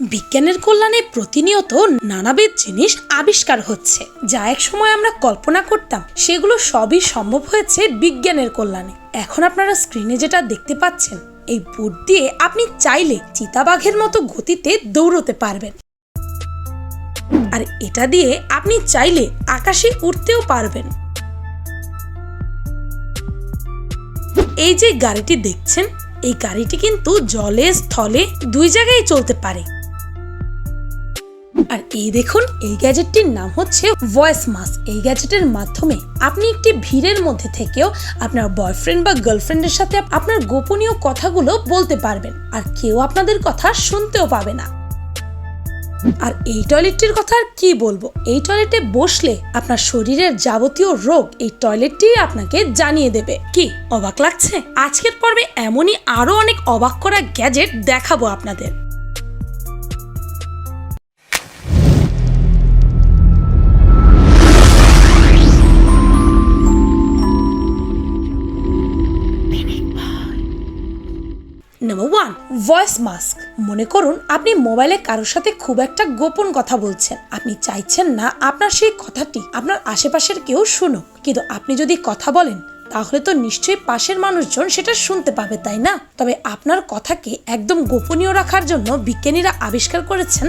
বিজ্ঞানের কল্যাণে প্রতিনিয়ত নানাবিধ জিনিস আবিষ্কার হচ্ছে, যা এক সময় আমরা কল্পনা করতাম সেগুলো সবই সম্ভব হয়েছে বিজ্ঞানের কল্যাণে। এখন আপনারা স্ক্রিনে যেটা দেখতে পাচ্ছেন, এই বুট দিয়ে আপনি চাইলে চিতাবাঘের মতো গতিতে দৌড়তে পারবেন। আর এটা দিয়ে আপনি চাইলে আকাশে উঠতেও পারবেন। এই যে গাড়িটি দেখছেন, এই গাড়িটি কিন্তু জলে, স্থলে দুই জায়গায় চলতে পারে। আর এই দেখুন, এই গ্যাজেটটির নাম হচ্ছে ভয়েস মাস্ক এই গ্যাজেটের মাধ্যমে আপনি একটি ভিড়ের মধ্যে থেকেও আপনার বয়ফ্রেন্ড বা গার্লফ্রেন্ডের সাথে আপনার গোপনীয় কথাগুলো বলতে পারবেন আর কেউ আপনাদের কথা শুনতেও পাবে না। আর এই টয়লেটটির কথা আর কি বলব? এই টয়লেটে বসলে আপনার শরীরের যাবতীয় রোগ এই টয়লেটটি আপনাকে জানিয়ে দেবে। কি, অবাক লাগছে? আজকের পর্বে এমনই আরও অনেক অবাক করা গ্যাজেট দেখাবো আপনাদের। নাম্বার ওয়ান ভয়েস মাস্ক মনে করুন, আপনি মোবাইলে কারোর সাথে খুব একটা গোপন কথা বলছেন। আপনি চাইছেন না আপনার সেই কথাটি আপনার আশেপাশের কেউ শুনুক। কিন্তু আপনি যদি কথা বলেন তাহলে তো নিশ্চয়ই পাশের মানুষজন সেটা শুনতে পাবে, তাই না? তবে আপনার কথাকে একদম গোপনীয় রাখার জন্য বিজ্ঞানীরা আবিষ্কার করেছেন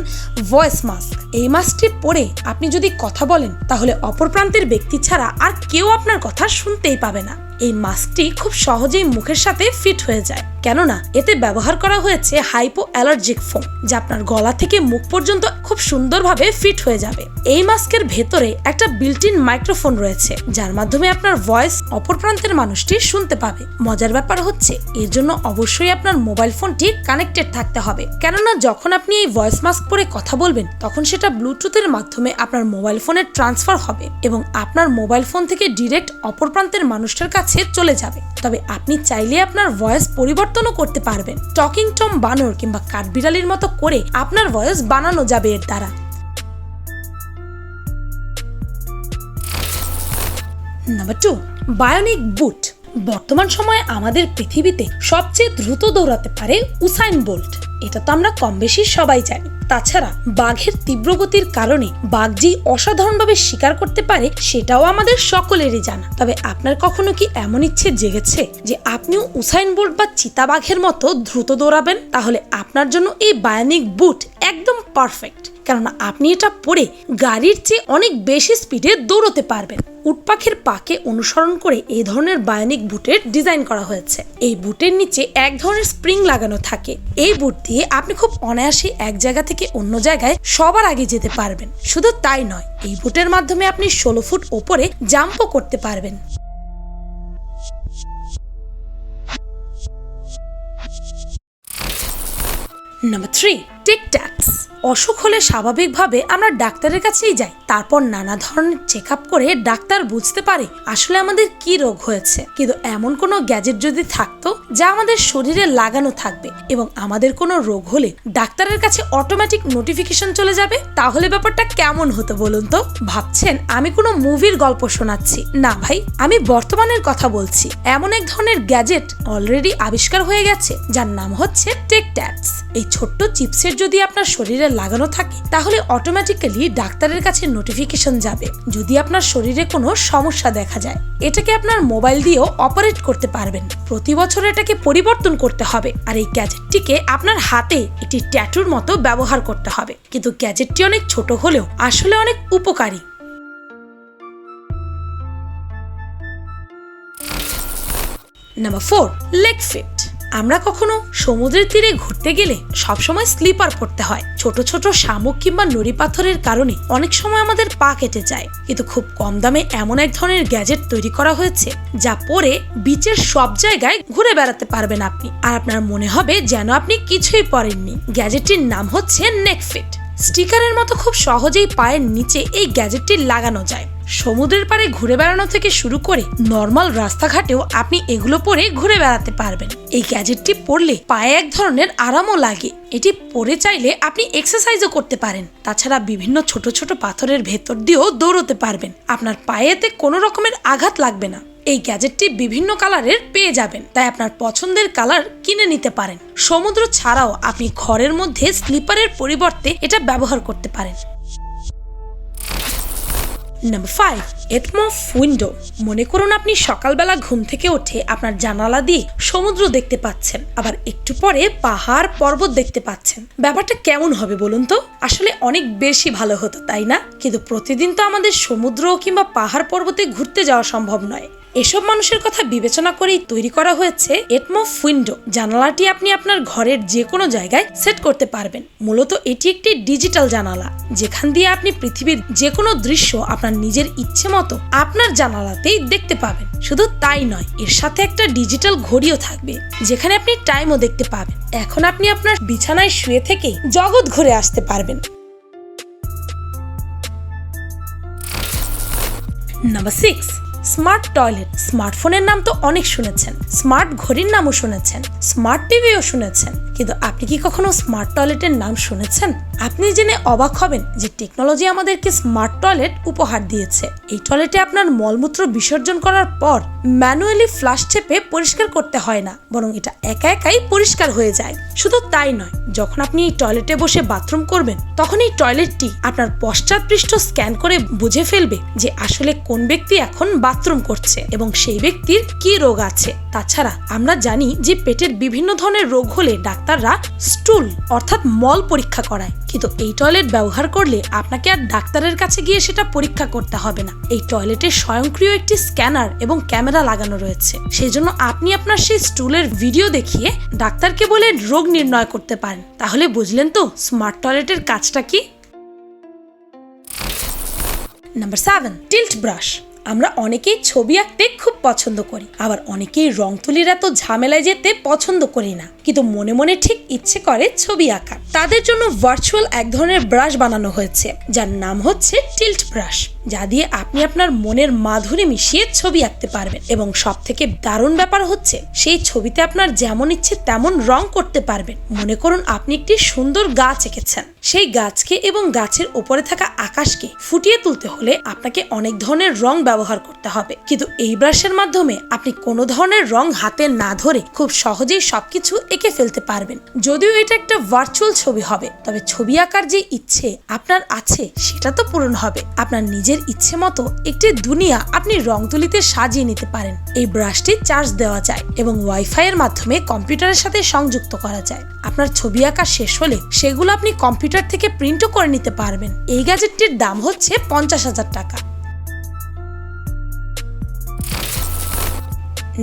ভয়েস মাস্ক। এই মাস্কটি পরে আপনি যদি কথা বলেন, তাহলে অপর প্রান্তের ব্যক্তি ছাড়া আর কেউ আপনার কথা শুনতেই পাবে না। এই মাস্কটি খুব সহজেই মুখের সাথে ফিট হয়ে যায়। কেননা, এতে ব্যবহার করা হয়েছে হাইপো অ্যালার্জিক ফোম, যা আপনার গলা থেকে মুখ পর্যন্ত খুব সুন্দরভাবে ফিট হয়ে যাবে। এই মাস্কের ভেতরে একটা বিল্ট ইন মাইক্রোফোন রয়েছে, যার মাধ্যমে আপনার ভয়েস অপর প্রান্তের মানুষটি শুনতে পাবে। মজার ব্যাপার হচ্ছে, এর জন্য অবশ্যই আপনার মোবাইল ফোনটি কানেক্টেড থাকতে হবে। কেননা, যখন আপনি এই ভয়েস মাস্ক পরে কথা বলবেন, তখন সেটা ব্লুটুথের মাধ্যমে আপনার মোবাইল ফোনে ট্রান্সফার হবে এবং আপনার মোবাইল ফোন থেকে ডিরেক্ট অপর প্রান্তের মানুষটার কাছে চলে যাবে। তবে আপনি চাইলে আপনার ভয়েস পরিবর্তনও করতে পারবেন। টকিং টম বানর কিংবা কাঠবিড়ালির মতো করে আপনার ভয়েস বানানো যাবে এর দ্বারা। Number two bionic boot. বর্তমান সময়ে আমাদের পৃথিবীতে সবচেয়ে দ্রুত দৌড়াতে পারে উসাইন বোল্ট। এটা তো আমরা কম বেশি সবাই জানি। তাছাড়া বাঘের তীব্র গতির কারণে বাঘ যে অসাধারণভাবে শিকার করতে পারে, সেটাও আমাদের সকলেরই জানা। তবে আপনার কখনো কি এমন ইচ্ছে জেগেছে যে আপনিও উসাইন বোল্ট বা চিতাবাঘের মতো দ্রুত দৌড়াবেন? তাহলে আপনার জন্য এই বায়োনিক বুট একদম পারফেক্ট কেননা আপনি এটা পরে গাড়ির চেয়ে অনেক বেশি স্পিডে দৌড়তে পারবেন। উটপাখির পাকে অনুসরণ করে এই ধরনের বায়োনিক বুটের ডিজাইন করা হয়েছে। এই বুটের নিচে এক ধরনের স্প্রিং লাগানো থাকে। এই বুট দিয়ে আপনি খুব অনায়াসে এক জায়গা থেকে অন্য জায়গায় সবার আগে যেতে পারবেন। শুধু তাই নয়, এই বুটের মাধ্যমে আপনি ষোলো ফুট ওপরে জাম্পও করতে পারবেন। নাম্বার থ্রি টিক ট্যাক্স অসুখ হলে স্বাভাবিকভাবে আমরা ডাক্তারের কাছেই যাই। তারপর নানা ধরনের চেক আপ করে ডাক্তার বুঝতে পারে আসলে আমাদের কি রোগ হয়েছে। কিন্তু এমন কোনো গ্যাজেট যদি থাকতো যা আমাদের শরীরে লাগানো থাকবে এবং আমাদের কোনো রোগ হলে ডাক্তারের কাছে অটোমেটিক নোটিফিকেশন চলে যাবে, তাহলে ব্যাপারটা কেমন হতো বলুন তো? ভাবছেন, আমি কোনো মুভির গল্প শোনাচ্ছি। না ভাই, আমি বর্তমানের কথা বলছি। এমন এক ধরনের গ্যাজেট অলরেডি আবিষ্কার হয়ে গেছে, যার নাম হচ্ছে টেক ট্যাক্স এই ছোট্ট চিপসের যদি আপনার শরীরে লাগানো থাকে, তাহলে অটোমেটিক্যালি ডাক্তারের কাছে নোটিফিকেশন যাবে, যদি আপনার শরীরে কোনো সমস্যা দেখা যায়। এটাকে আপনার মোবাইল দিয়েও অপারেট করতে পারবেন। প্রতি বছর এটাকে পরিবর্তন করতে হবে, আর এই গ্যাজেটটিকে আপনার হাতে একটি ট্যাটুর মতো ব্যবহার করতে হবে। কিন্তু গ্যাজেটটি অনেক ছোট হলেও আসলে অনেক উপকারী। নাম্বার ফোর লেগ ফিট আমরা কখনো সমুদ্রের তীরে ঘুরতে গেলে সবসময় স্লিপার পড়তে হয়। ছোট ছোট শামুক কিংবা নুড়ি পাথরের কারণে অনেক সময় আমাদের পা কেটে যায়। কিন্তু খুব কম দামে এমন এক ধরনের গ্যাজেট তৈরি করা হয়েছে, যা পরে বিচের সব জায়গায় ঘুরে বেড়াতে পারবেন আপনি। আর আপনার মনে হবে যেন আপনি কিছুই পরেননি। গ্যাজেটটির নাম হচ্ছে নেকফিট। স্টিকারের মতো খুব সহজেই পায়ের নিচে এই গ্যাজেটটি লাগানো যায়। সমুদ্রের পাড়ে ঘুরে বেড়ানো থেকে শুরু করে নর্মাল রাস্তাঘাটেও আপনি এগুলো পরে ঘুরে বেড়াতে পারবেন। এই গ্যাজেটটি পরলে পায়ে এক ধরনের আরামও লাগে। এটি পরে চাইলে আপনি এক্সারসাইজও করতে পারেন। তাছাড়া বিভিন্ন ছোট ছোট পাথরের ভেতর দিয়েও দৌড়তে পারবেন। আপনার পায়েতে কোনো রকমের আঘাত লাগবে না। এই গ্যাজেটটি বিভিন্ন কালারের পেয়ে যাবেন। তাই আপনার পছন্দের কালার কিনে নিতে পারেন। সমুদ্র ছাড়াও আপনি ঘরের মধ্যে স্লিপারের পরিবর্তে এটা ব্যবহার করতে পারেন। নাম্বার ফাইভ এটমফ উইন্ডো মনে করুন আপনি সকালবেলা ঘুম থেকে উঠে আপনার জানালা দিয়ে সমুদ্র দেখতে পাচ্ছেন, আবার একটু পরে পাহাড় পর্বত দেখতে পাচ্ছেন। ব্যাপারটা কেমন হবে বলুন তো? আসলে অনেক বেশি ভালো হতো, তাই না? কিন্তু প্রতিদিন তো আমাদের সমুদ্র কিংবা পাহাড় পর্বতে ঘুরতে যাওয়া সম্ভব নয়। এসব মানুষের কথা বিবেচনা করেই তৈরি করা হয়েছে এটমফ উইন্ডো জানালাটি আপনি আপনার ঘরের যে কোনো জায়গায় সেট করতে পারবেন। মূলত এটি একটি ডিজিটাল জানালা, যেখান দিয়ে আপনি পৃথিবীর যে কোনো দৃশ্য আপনার নিজের ইচ্ছে মতো আপনার জানালাতেই দেখতে পাবেন। শুধু তাই নয়, এর সাথে একটা ডিজিটাল ঘড়িও থাকবে, যেখানে আপনি টাইমও দেখতে পাবেন। এখন আপনি আপনার বিছানায় শুয়ে থেকেই জগৎ ঘুরে আসতে পারবেন। Number six smart toilet. স্মার্টফোনের নাম তো অনেক শুনেছেন। স্মার্ট ঘড়ির নামও শুনেছেন। স্মার্ট টিভিও শুনেছেন। কিন্তু আপনি কি কখনো স্মার্ট টয়লেটের নাম শুনেছেন? আপনি জেনে অবাক হবেন যে টেকনোলজি আমাদেরকে স্মার্ট টয়লেট উপহার দিয়েছে। এই টয়লেটে আপনার মলমূত্র বিসর্জন করার পর ম্যানুয়ালি ফ্লাশ চেপে পরিষ্কার করতে হয় না, বরং এটা একা একাই পরিষ্কার হয়ে যায়। শুধু তাই নয়, যখন আপনি এই টয়লেটে বসে বাথরুম করবেন, তখন এই টয়লেটটি আপনার পশ্চাৎপৃষ্ঠ স্ক্যান করে বুঝে ফেলবে যে আসলে কোন ব্যক্তি এখন বাথরুম করছে এবং সেই ব্যক্তির কি রোগ আছে? তাছাড়া আমরা জানি যে পেটের বিভিন্ন ধরনের রোগ হলে ডাক্তাররা স্টুল অর্থাৎ মল পরীক্ষা করায়। কিন্তু এই টয়লেট ব্যবহার করলে আপনাকে আর ডাক্তারের কাছে গিয়ে সেটা পরীক্ষা করতে হবে না। এই টয়লেটে স্বয়ংক্রিয় একটি স্ক্যানার এবং ক্যামেরা লাগানো রয়েছে। সেই জন্য আপনি আপনার সেই স্টুলের ভিডিও দেখিয়ে ডাক্তারকে বলে রোগ নির্ণয় করতে পারেন। তাহলে বুঝলেন তো স্মার্ট টয়লেটের কাজটা কি? Number seven, tilt brush. আমরা অনেকেই ছবি আঁকতে খুব পছন্দ করি, আবার অনেকেই রং তুলির এত ঝামেলায় যেতে পছন্দ করি না। কিন্তু মনে মনে ঠিক ইচ্ছে করে ছবি আঁকা। তাদের জন্য ভার্চুয়াল এক ধরনের ব্রাশ বানানো হয়েছে, যার নাম হচ্ছে টিল্ট ব্রাশ যা দিয়ে আপনি আপনার মনের মাধুরী মিশিয়ে ছবি আঁকতে পারবেন। এবং সব থেকে দারুণ ব্যাপার হচ্ছে, সেই ছবিতে আপনার যেমন ইচ্ছে তেমন রং করতে পারবেন। মনে করুন আপনি একটি সুন্দর গাছ এঁকেছেন। সেই গাছকে এবং গাছের ওপরে থাকা আকাশকে ফুটিয়ে তুলতে হলে আপনাকে অনেক ধরনের রং ব্যবহার করতে হবে। কিন্তু এই ব্রাশের মাধ্যমে আপনি কোনো ধরনের রং হাতে না ধরে খুব সহজেই সবকিছু এঁকে ফেলতে পারবেন। যদিও এটা একটা ভার্চুয়াল ছবি হবে, তবে ছবি আঁকার যে ইচ্ছে আপনার আছে, সেটা তো পূরণ হবে। আপনার নিজের ইচ্ছে মতো একটি দুনিয়া আপনি রং তুলিতে সাজিয়ে নিতে পারেন। এই ব্রাশটি চার্জ দেওয়া যায় এবং ওয়াইফাই এর মাধ্যমে কম্পিউটারের সাথে সংযুক্ত করা যায়। আপনার ছবি আঁকা শেষ হলে সেগুলো আপনি কম্পিউটার থেকে প্রিন্টও করে নিতে পারবেন। এই গ্যাজেটটির দাম হচ্ছে পঞ্চাশ হাজার টাকা।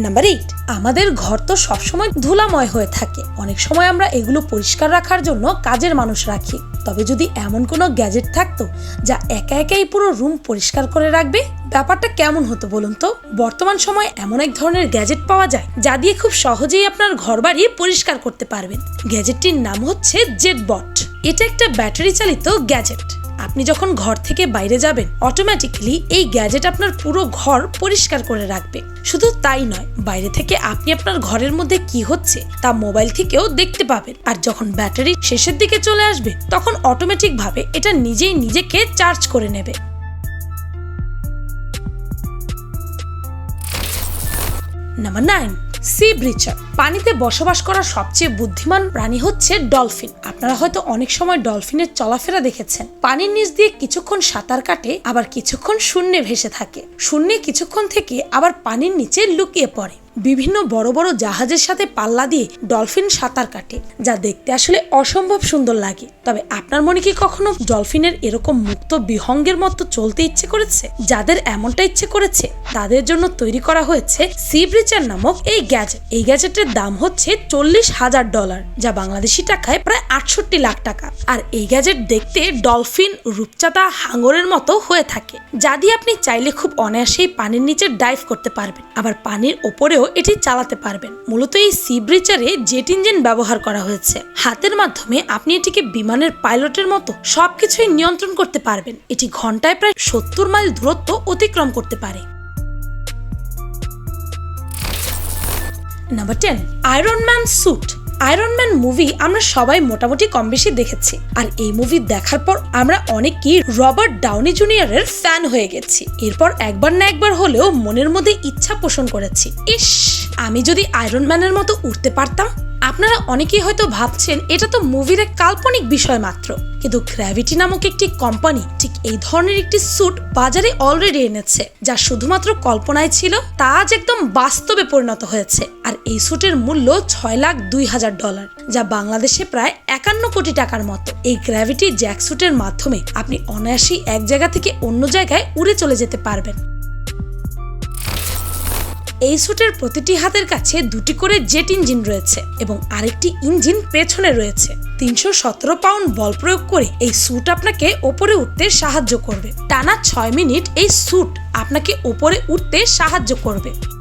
নাম্বার এইট আমাদের ঘর তো সবসময় ধুলাময় হয়ে থাকে। অনেক সময় আমরা এগুলো পরিষ্কার রাখার জন্য কাজের মানুষ রাখি। তবে যদি এমন কোনো গ্যাজেট থাকতো, যা একা একাই পুরো রুম পরিষ্কার করে রাখবে, ব্যাপারটা কেমন হতো বলুন তো? বর্তমান সময়ে এমন এক ধরনের গ্যাজেট পাওয়া যায়, যা দিয়ে খুব সহজেই আপনার ঘর বাড়ি পরিষ্কার করতে পারবেন। গ্যাজেটটির নাম হচ্ছে জেটবট এটা একটা ব্যাটারি চালিত গ্যাজেট আপনি যখন ঘর থেকে বাইরে যাবেন অটোমেটিক্যালি এই গ্যাজেট আপনার পুরো ঘর পরিষ্কার করে রাখবে। শুধু তাই নয়, বাইরে থেকে আপনি আপনার ঘরের মধ্যে কি হচ্ছে, তা মোবাইল থেকেও দেখতে পাবেন। আর যখন ব্যাটারি শেষের দিকে চলে আসবে, তখন অটোমেটিক ভাবে এটা নিজেই নিজেকে চার্জ করে নেবে। নাম্বার নাইন সি ব্রিচার পানিতে বসবাস করা সবচেয়ে বুদ্ধিমান প্রাণী হচ্ছে ডলফিন। আপনারা হয়তো অনেক সময় ডলফিনের চলাফেরা দেখেছেন। পানির নিচ দিয়ে কিছুক্ষণ সাঁতার কাটে, আবার কিছুক্ষণ শূন্যে ভেসে থাকে। শূন্যে কিছুক্ষণ থেকে আবার পানির নিচে লুকিয়ে পড়ে। বিভিন্ন বড় বড় জাহাজের সাথে পাল্লা দিয়ে ডলফিন সাঁতার কাটে, যা দেখতে আসলে অসম্ভব সুন্দর লাগে। তবে আপনার মনে কি কখনো ডলফিনের এরকম মুক্ত বিহঙ্গের মতো চলতে ইচ্ছে করেছে? যাদের এমনটা ইচ্ছে করেছে, তাদের জন্য তৈরি করা হয়েছে সি ব্রিচার নামক এই গ্যাজেট। এই গ্যাজেটের দাম হচ্ছে চল্লিশ হাজার ডলার, যা বাংলাদেশি টাকায় প্রায় আটষট্টি লাখ টাকা। আর এই গ্যাজেট দেখতে ডলফিন রূপচাঁদা হাঙরের মতো হয়ে থাকে, যা দিয়ে আপনি চাইলে খুব অনায়াসেই পানির নিচে ডাইভ করতে পারবেন। আবার পানির ওপরেও এটি চালাতে পারবেন। মূলত এই সি ব্রিচারে জেট ইঞ্জিন ব্যবহার করা হয়েছে। হাতের মাধ্যমে আপনি এটিকে বিমানের পাইলটের মতো সবকিছুই নিয়ন্ত্রণ করতে পারবেন। এটি ঘন্টায় প্রায় সত্তর মাইল দূরত্ব অতিক্রম করতে পারে। Number ten, iron man suit. Iron man movie আমরা সবাই মোটামুটি কম বেশি দেখেছি। আর এই মুভি দেখার পর আমরা অনেকেই রবার্ট ডাউনি জুনিয়রের ফ্যান হয়ে গেছি। এরপর একবার না একবার হলেও মনের মধ্যে ইচ্ছা পোষণ করেছি। ইস, আমি যদি আয়রন ম্যানের মতো উঠতে পারতাম আপনারা অনেকেই হয়তো ভাবছেন এটা তো মুভির এক কাল্পনিক বিষয় মাত্র, কিন্তু গ্র্যাভিটি নামক একটি কোম্পানি ঠিক এই ধরনের একটি স্যুট বাজারে অলরেডি এনেছে, যা শুধুমাত্র কল্পনায় ছিল, তা আজ একদম বাস্তবে পরিণত হয়েছে, আর এই স্যুটের মূল্য ছয় লাখ দুই হাজার ডলার যা বাংলাদেশে প্রায় একান্ন কোটি টাকার মতো। এই গ্র্যাভিটি জ্যাক স্যুটের মাধ্যমে আপনি অনায়াসেই এক জায়গা থেকে অন্য জায়গায় উড়ে চলে যেতে পারবেন। এই স্যুটের প্রতিটি হাতের কাছে দুটি করে জেট ইঞ্জিন রয়েছে এবং আরেকটি ইঞ্জিন পেছনে রয়েছে। তিনশো সতেরো পাউন্ড বল প্রয়োগ করে এই স্যুট আপনাকে ওপরে উঠতে সাহায্য করবে। টানা ছয় মিনিট এই স্যুট আপনাকে ওপরে উঠতে সাহায্য করবে।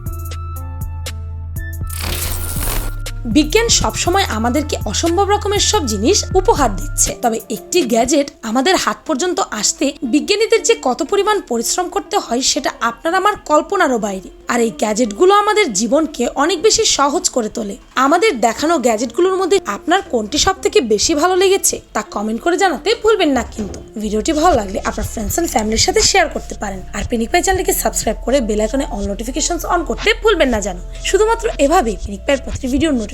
বিজ্ঞান সবসময় আমাদেরকে অসম্ভব রকমের সব জিনিস উপহার দিচ্ছে। তবে একটি গ্যাজেট আমাদের হাত পর্যন্ত আসতে বিজ্ঞানীদের যে কত পরিমাণ পরিশ্রম করতে হয় সেটা আপনার আমার কল্পনারও বাইরে। আর এই গ্যাজেটগুলো আমাদের জীবনকে অনেক বেশি সহজ করে তোলে। আমাদের দেখানো গ্যাজেটগুলোর মধ্যে আপনার কোনটি সব থেকে বেশি ভালো লেগেছে তা কমেন্ট করে জানাতে ভুলবেন না কিন্তু। ভিডিওটি ভালো লাগলে আপনার ফ্রেন্ডস অ্যান্ড ফ্যামিলির সাথে শেয়ার করতে পারেন। আর পিনিক পাই চ্যানেলকে সাবস্ক্রাইব করে বেল আইকনে অল নোটিফিকেশনস অন করতে ভুলবেন না জানো। শুধুমাত্র এভাবেই পিনিক পাইয়ের প্রতিটি ভিডিওর নোটিফিকেশন